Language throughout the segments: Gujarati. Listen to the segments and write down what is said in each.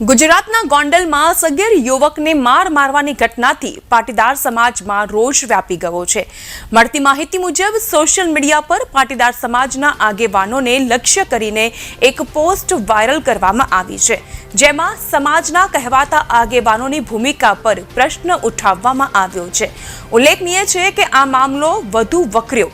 ગુજરાતના ગોંડલમાં સગીર યુવકને માર મારવાની ઘટનાથી પાટીદાર સમાજમાં રોષ વ્યાપી ગયો છે. મળતી માહિતી મુજબ સોશિયલ મીડિયા પર પાટીદાર સમાજના આગેવાનોને લક્ષ્ય કરીને એક પોસ્ટ વાયરલ કરવામાં આવી છે, જેમાં સમાજના કહેવાતા આગેવાનોની ભૂમિકા પર પ્રશ્ન ઉઠાવવામાં આવ્યો છે. ઉલ્લેખનીય છે કે આ મામલો વધુ વકર્યો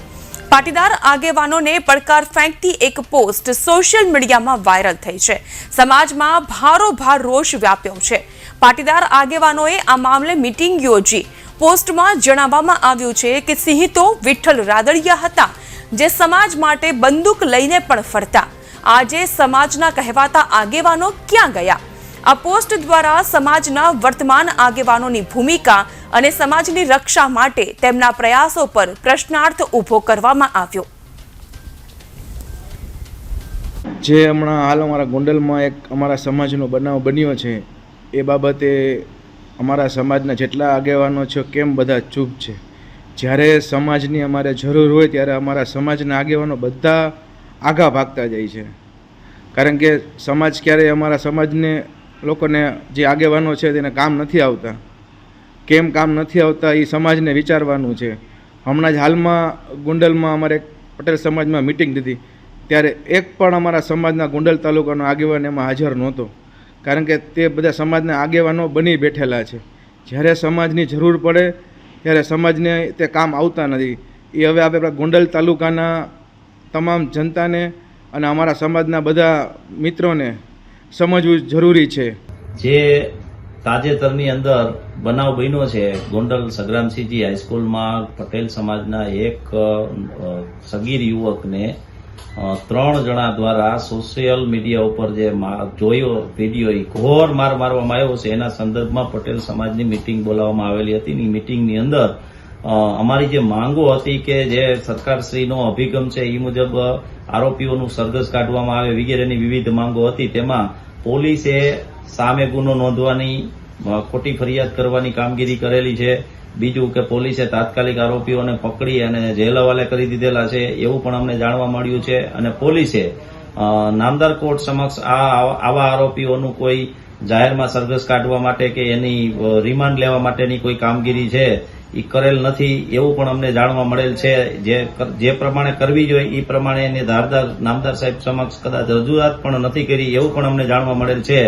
પાટીદાર આગેવાનોને પડકાર ફેંકતી એક પોસ્ટ સોશિયલ મીડિયામાં વાયરલ થઈ છે. સમાજમાં ભારોભાર રોષ વ્યાપ્યો છે. પાટીદાર આગેવાનોએ આ મામલે મિટિંગ યોજી. પોસ્ટમાં જણાવવામાં આવ્યું છે કે સિંહ તો વિઠ્ઠલ રાદડિયા હતા, જે સમાજ માટે બંદૂક લઈને પણ ફરતા. આજે સમાજના કહેવાતા આગેવાનો ક્યાં ગયા? આ પોસ્ટ દ્વારા સમાજના વર્તમાન આગેવાનોની ભૂમિકા અને સમાજની રક્ષા માટે તેમના પ્રયાસો પર પ્રશ્નાર્થ ઊભો કરવામાં આવ્યો. જે હમણાં હાલ અમારા ગોંડલમાં એક અમારા સમાજનો બનાવ બન્યો છે, એ બાબતે અમારા સમાજના જેટલા આગેવાનો છે, કેમ બધા ચૂપ છે? જ્યારે સમાજની અમારે જરૂર હોય ત્યારે અમારા સમાજના આગેવાનો બધા આગા ભાગતા જાય છે. કારણ કે સમાજ ક્યારેય અમારા સમાજને લોકોને જે આગેવાનો છે તેને કામ નથી આવતા. કેમ કામ નથી આવતા એ સમાજને વિચારવાનું છે. હમણાં જ હાલમાં ગુંડલમાં અમારે પટેલ સમાજમાં મિટિંગ દીધી. ત્યારે એક પણ અમારા સમાજના ગુંડલ તાલુકાનો આગેવાન એમાં હાજર નહોતો. કારણ કે તે બધા સમાજના આગેવાનો બની બેઠેલા છે. જ્યારે સમાજની જરૂર પડે, ત્યારે સમાજને તે કામ આવતા નથી. એ હવે આપણે ગોંડલ તાલુકાના તમામ જનતાને અને અમારા સમાજના બધા મિત્રોને સમજવું જરૂરી છે. જે તાજેતરની અંદર બનાવ બન્યો છે, ગોંડલ સંગ્રામસિંહજી હાઈસ્કૂલમાં પટેલ સમાજના એક સગીર યુવકને ત્રણ જણા દ્વારા સોશિયલ મીડિયા ઉપર જે જોયો, વીડિયો એ ઘોર માર મારવામાં આવ્યો છે. એના સંદર્ભમાં પટેલ સમાજની મિટિંગ બોલાવવામાં આવેલી હતી ની મિટિંગની અંદર અમારી જે માંગો હતી કે જે સરકારશ્રીનો અભિગમ છે એ મુજબ આરોપીઓનું સરઘસ કાઢવામાં આવે વગેરેની વિવિધ માંગો હતી. તેમાં પોલીસે સામે ગુનો નોંધવાની ખોટી ફરિયાદ કરવાની કામગીરી કરેલી છે. બીજું કે પોલીસે તાત્કાલિક આરોપીઓને પકડી અને જેલ હવાલે કરી દીધેલા છે, એવું પણ અમને જાણવા મળ્યું છે. અને પોલીસે નામદાર કોર્ટ સમક્ષ આ આવા આરોપીઓનું કોઈ જાહેરમાં સરઘસ કાઢવા માટે કે એની રિમાન્ડ લેવા માટેની કોઈ કામગીરી છે એ કરેલ નથી એવું પણ અમને જાણવા મળેલ છે. જે જે પ્રમાણે કરવી જોઈએ એ પ્રમાણે એની ધારદાર, નામદાર સાહેબ સમક્ષ કદાચ રજૂઆત પણ નથી કરી એવું પણ અમને જાણવા મળેલ છે.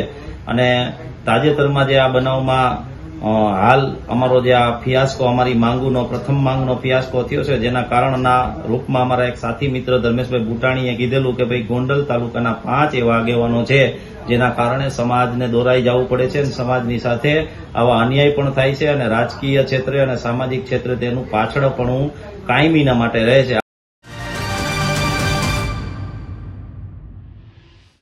અને તાજેતરમાં જે આ બનાવમાં હાલ અમારો જે આ ફિયાસ્કો, અમારી માંગુનો, પ્રથમ માંગનો ફિયાસ્કો થયો છે, જેના કારણના રૂપમાં અમારા એક સાથી મિત્ર ધર્મેશભાઈ ભૂટાણીએ કીધેલું કે ભાઈ ગોંડલ તાલુકાના પાંચ એવા આગેવાનો છે, જેના કારણે સમાજને દોરાઈ જવું પડે છે અને સમાજની સાથે આવા અન્યાય પણ થાય છે અને રાજકીય ક્ષેત્રે અને સામાજિક ક્ષેત્રે તેનું પાછળપણું કાયમીના માટે રહે છે.